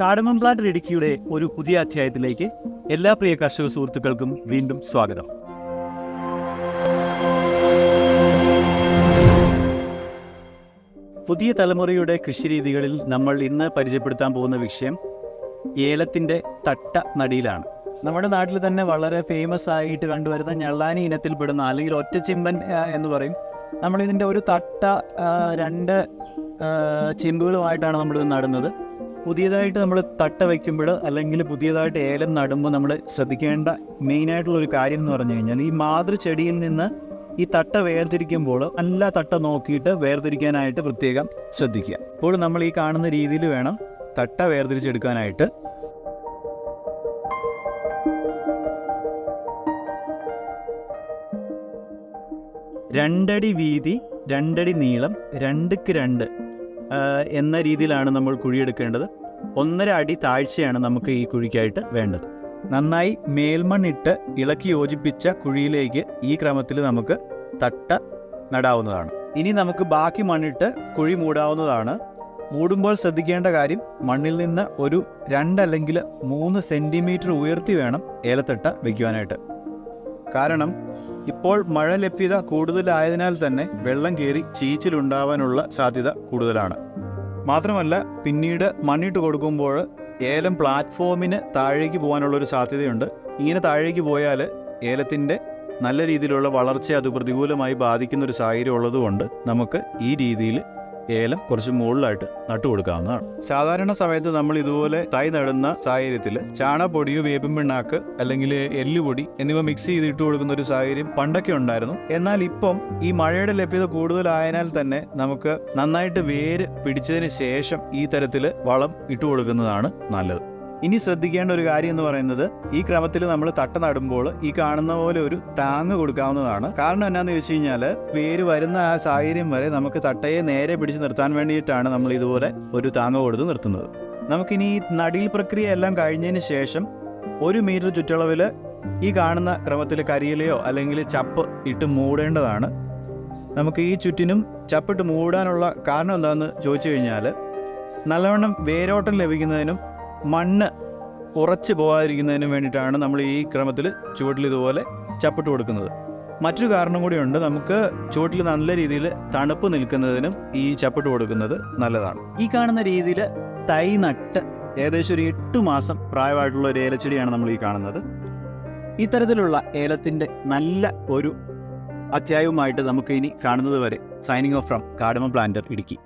കാടമം plant ഇടുക്കിയുടെ ഒരു പുതിയ അധ്യായത്തിലേക്ക് എല്ലാ പ്രിയ കർഷക സുഹൃത്തുക്കൾക്കും വീണ്ടും സ്വാഗതം. പുതിയ തലമുറയുടെ കൃഷിരീതികളിൽ നമ്മൾ ഇന്ന് പരിചയപ്പെടുത്താൻ പോകുന്ന വിഷയം ഏലത്തിന്റെ തട്ട നടിയിലാണ്. നമ്മുടെ നാട്ടിൽ തന്നെ വളരെ ഫേമസ് ആയിട്ട് കണ്ടുവരുന്ന ഞള്ളാനി ഇനത്തിൽപ്പെടുന്ന അല്ലെങ്കിൽ ഒറ്റച്ചിമ്പൻ ചിമ്പൻ എന്ന് പറയും. നമ്മളിതിന്റെ ഒരു തട്ട രണ്ട് ചിമ്പുകളുമായിട്ടാണ് നമ്മളിത് നടുന്നത്. പുതിയതായിട്ട് നമ്മൾ തട്ട വയ്ക്കുമ്പോൾ അല്ലെങ്കിൽ പുതിയതായിട്ട് ഏലം നടുമ്പോൾ നമ്മൾ ശ്രദ്ധിക്കേണ്ട മെയിനായിട്ടുള്ള ഒരു കാര്യം എന്ന് പറഞ്ഞു കഴിഞ്ഞാൽ ഈ മാതൃചെടിയിൽ നിന്ന് ഈ തട്ട വേർതിരിക്കുമ്പോൾ നല്ല തട്ട നോക്കിയിട്ട് വേർതിരിക്കാനായിട്ട് പ്രത്യേകം ശ്രദ്ധിക്കുക. അപ്പോൾ നമ്മൾ ഈ കാണുന്ന രീതിയിൽ വേണം തട്ട വേർതിരിച്ചെടുക്കാനായിട്ട് രണ്ടടി വീതി രണ്ടടി നീളം രണ്ടുക്ക് രണ്ട് എന്ന രീതിയിലാണ് നമ്മൾ കുഴിയെടുക്കേണ്ടത്. ഒന്നര അടി താഴ്ചയാണ് നമുക്ക് ഈ കുഴിക്കായിട്ട് വേണ്ടത്. നന്നായി മേൽമണ്ണിട്ട് ഇളക്കി യോജിപ്പിച്ച കുഴിയിലേക്ക് ഈ ക്രമത്തിൽ നമുക്ക് തട്ട നടാവുന്നതാണ്. ഇനി നമുക്ക് ബാക്കി മണ്ണിട്ട് കുഴി മൂടാവുന്നതാണ്. മൂടുമ്പോൾ ശ്രദ്ധിക്കേണ്ട കാര്യം മണ്ണിൽ നിന്ന് ഒരു രണ്ടല്ലെങ്കിൽ മൂന്ന് സെന്റിമീറ്റർ ഉയർത്തി വേണം ഏലത്തട്ട വയ്ക്കുവാനായിട്ട് കാരണം ഇപ്പോൾ മഴ ലഭ്യത കൂടുതലായതിനാൽ തന്നെ വെള്ളം കയറി ചീച്ചിലുണ്ടാവാനുള്ള സാധ്യത കൂടുതലാണ്. മാത്രമല്ല പിന്നീട് മണ്ണിട്ട് കൊടുക്കുമ്പോൾ ഏലം പ്ലാറ്റ്ഫോമിന് താഴേക്ക് പോകാനുള്ള ഒരു സാധ്യതയുണ്ട്. ഇങ്ങനെ താഴേക്ക് പോയാൽ ഏലത്തിന്റെ നല്ല രീതിയിലുള്ള വളർച്ചയെ അത് പ്രതികൂലമായി ബാധിക്കുന്ന ഒരു സാഹചര്യം ഉള്ളതുകൊണ്ട് നമുക്ക് ഈ രീതിയിൽ ഏലം കുറച്ച് മുകളിലായിട്ട് നട്ടു കൊടുക്കാവുന്നതാണ്. സാധാരണ സമയത്ത് നമ്മൾ ഇതുപോലെ തൈ നടുന്ന സാഹചര്യത്തിൽ ചാണപൊടിയോ വേപ്പിൻ പിണ്ണാക്ക് അല്ലെങ്കിൽ എല്ലുപൊടി എന്നിവ മിക്സ് ചെയ്ത് ഇട്ട് കൊടുക്കുന്ന ഒരു സാഹചര്യം പണ്ടൊക്കെ ഉണ്ടായിരുന്നു. എന്നാൽ ഇപ്പം ഈ മഴയുടെ ലഭ്യത കൂടുതലായതിനാൽ തന്നെ നമുക്ക് നന്നായിട്ട് വേര് പിടിച്ചതിന് ശേഷം ഈ തരത്തിൽ വളം ഇട്ടു കൊടുക്കുന്നതാണ് നല്ലത്. ഇനി ശ്രദ്ധിക്കേണ്ട ഒരു കാര്യം എന്ന് പറയുന്നത് ഈ ക്രമത്തിൽ നമ്മൾ തട്ട നടുമ്പോൾ ഈ കാണുന്ന പോലെ ഒരു താങ്ങ് കൊടുക്കാവുന്നതാണ്. കാരണം എന്നാന്ന് ചോദിച്ചു കഴിഞ്ഞാൽ വേര് വരുന്ന ആ സാഹചര്യം വരെ നമുക്ക് തട്ടയെ നേരെ പിടിച്ചു നിർത്താൻ വേണ്ടിയിട്ടാണ് നമ്മൾ ഇതുപോലെ ഒരു താങ്ങ് കൊടുത്ത് നിർത്തുന്നത്. നമുക്കിനി ഈ നടീൽ പ്രക്രിയ എല്ലാം കഴിഞ്ഞതിന് ശേഷം ഒരു മീറ്റർ ചുറ്റളവിൽ ഈ കാണുന്ന ക്രമത്തിൽ കരിയിലയോ അല്ലെങ്കിൽ ചപ്പ് ഇട്ട് മൂടേണ്ടതാണ്. നമുക്ക് ഈ ചുറ്റിനും ചപ്പിട്ട് മൂടാനുള്ള കാരണം എന്താണെന്ന് ചോദിച്ചു കഴിഞ്ഞാൽ നല്ലവണ്ണം വേരോട്ടം ലഭിക്കുന്നതിനും മണ്ണ് ഉറച്ചു പോകാതിരിക്കുന്നതിന് വേണ്ടിയിട്ടാണ് നമ്മൾ ഈ ക്രമത്തിൽ ചുവട്ടിൽ ഇതുപോലെ ചപ്പിട്ട് കൊടുക്കുന്നത്. മറ്റൊരു കാരണം കൂടിയുണ്ട്. നമുക്ക് ചുവട്ടിൽ നല്ല രീതിയിൽ തണുപ്പ് നിൽക്കുന്നതിനും ഈ ചപ്പിട്ട് കൊടുക്കുന്നത് നല്ലതാണ്. ഈ കാണുന്ന രീതിയിൽ തൈ നട്ട് ഏകദേശം ഒരു എട്ട് മാസം പ്രായമായിട്ടുള്ള ഒരു ഏലച്ചെടിയാണ് നമ്മൾ ഈ കാണുന്നത്. ഇത്തരത്തിലുള്ള ഏലത്തിന്റെ നല്ല ഒരു അധ്യായവുമായിട്ട് നമുക്ക് ഇനി കാണുന്നത് വരെ signing off from Kadama planter Idukki.